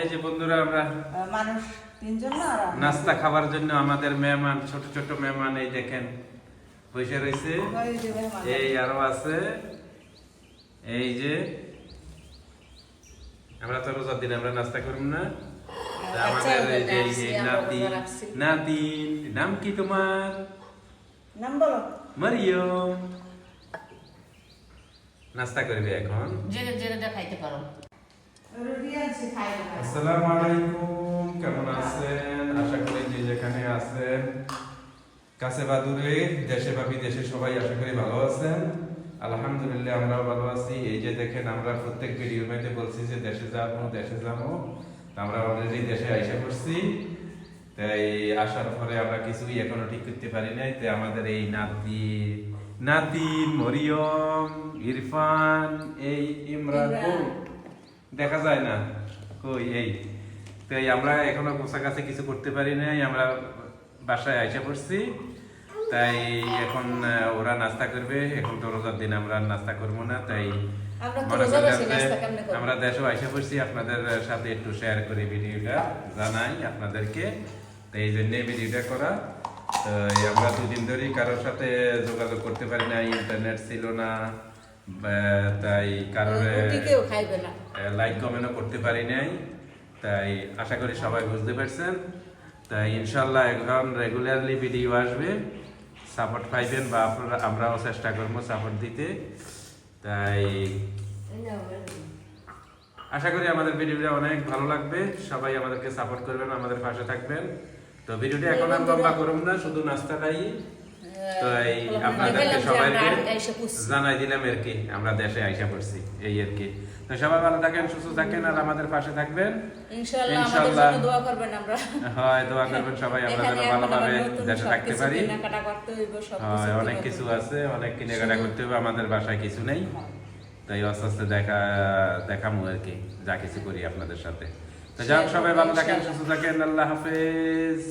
এই যে বন্ধুরা আমরা মানুষ তিনজন না আর আমরা। নাস্তা খাবার জন্য আমাদের মেহমান ছোট ছোট মেহমান এই দেখেন বসে রয়েছে। ওই যে মেহমান। এই আরও আছে। এই যে আমরা তো রোজার দিন আমরা নাস্তা করব না। আমাদের এই যে এই নাতি নাম কি তোমার? নাম বলো। মারিয়ম। নাস্তা করবে এখন? পারো। আসসালামু আলাইকুম কেমন আছেন? আশা করি যে যেখানে আছেন কাছে বা দূরে দেশে বা বিদেশে সবাই আশা করি ভালো আছেন। আলহামদুলিল্লাহ আমরাও ভালো আছি। এই যে দেখেন আমরা প্রত্যেক মধ্যে বলছি যে দেশে যাব দেশে যাব। আমরা অলরেডি দেশে আইসা করছি তাই আসার পরে আমরা কিছুই এখনও ঠিক করতে পারি নাই। তাই আমাদের এই নাতি নাতি মরিয়ম ইরফান এই ইমরান দেখা যায় না। কই এই। তো আমরা এখনও কাছে কিছু করতে পারি নাই। আমরা বাসায় আইসা পড়ছি। তাই এখন ওরা নাস্তা করবে। এখন তো রোজার দিন আমরা নাস্তা করব না। তাই আমরা দেশেও আইসা পড়ছি। আপনাদের সাথে একটু শেয়ার করি ভিডিওটা জানাই আপনাদেরকে। তো এই জন্য ভিডিওটা করা। তো আমরা দুদিন ধরেই কারোর সাথে যোগাযোগ করতে পারি না ইন্টারনেট ছিল না। তাই কারোর না লাইক কমেন্টও করতে পারি নাই তাই আশা করি সবাই বুঝতে পারছেন। তাই ইনশাল্লাহ এখন রেগুলারলি ভিডিও আসবে। সাপোর্ট পাইবেন বা আপনারা আমরাও চেষ্টা করব সাপোর্ট দিতে। তাই আশা করি আমাদের ভিডিওটা অনেক ভালো লাগবে। সবাই আমাদেরকে সাপোর্ট করবেন আমাদের পাশে থাকবেন। তো ভিডিওটা এখন আর লম্বা করুন না শুধু নাস্তা নাস্তাটাই তো এই আপনাদেরকে সবাইকে। জানাই দিলাম আর কি আমরা দেশে আইসা পড়ছি এই আর কি তো সবাই ভালো থাকেন সুস্থ থাকেন আর আমাদের পাশে থাকবেন। ইনশাআল্লাহ দোয়া করবেন আমরা। হয় দোয়া করবেন সবাই আমরা যেন ভালোভাবে দেশে থাকতে পারি। হয় অনেক কিছু আছে অনেক কেনাকাটা করতে হবে আমাদের বাসায় কিছু নেই। তাই আস্তে আস্তে দেখা দেখামু আর কি যা কিছু করি আপনাদের সাথে। তো যাক সবাই ভালো থাকেন সুস্থ থাকেন আল্লাহ হাফেজ।